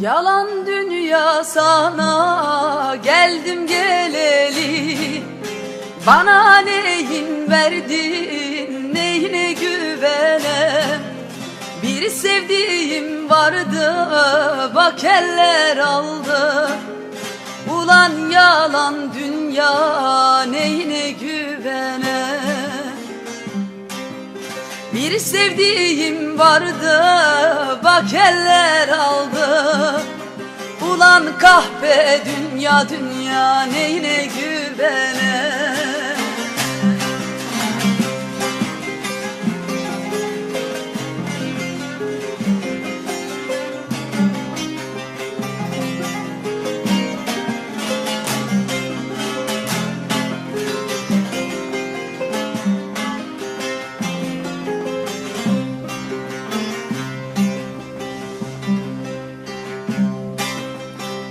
Yalan dünya sana geldim geleli. Bana neyin verdin neyine güvenem Bir sevdiğim vardı bak eller aldı. Ulan yalan dünya neyine güvenem bir sevdiğim vardı bak eller aldı Ulan kahpe dünya dünya neyine güvene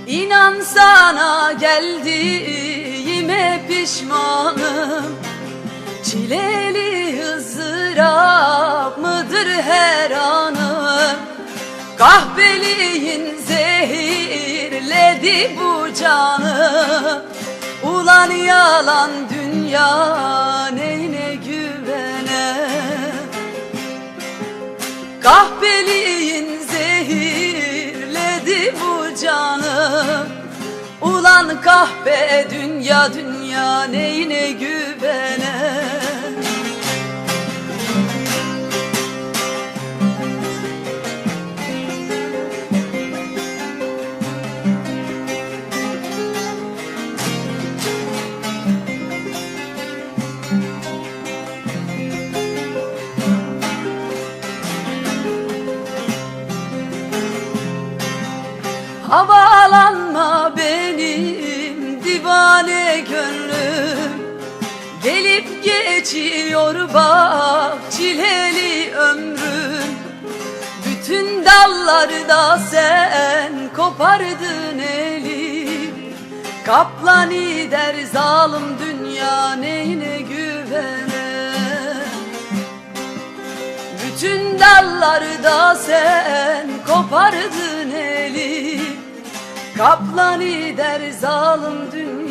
İnan sana geldiğime pişmanım. Çileli ızdırap mıdır her anım? Kahveliğin zehirledi bu canı. Ulan yalan dünya neyine güvene? Kahveliğin Ulan kahpe dünya dünya neyine güvene Havalanma benim divane gönlüm. Gelip geçiyor bak çileli ömrüm. Bütün dallarda sen kopardın eli Kaplan der zalim dünya neyine güvene bütün dallarda sen kopardın Kaplan der zalim dünya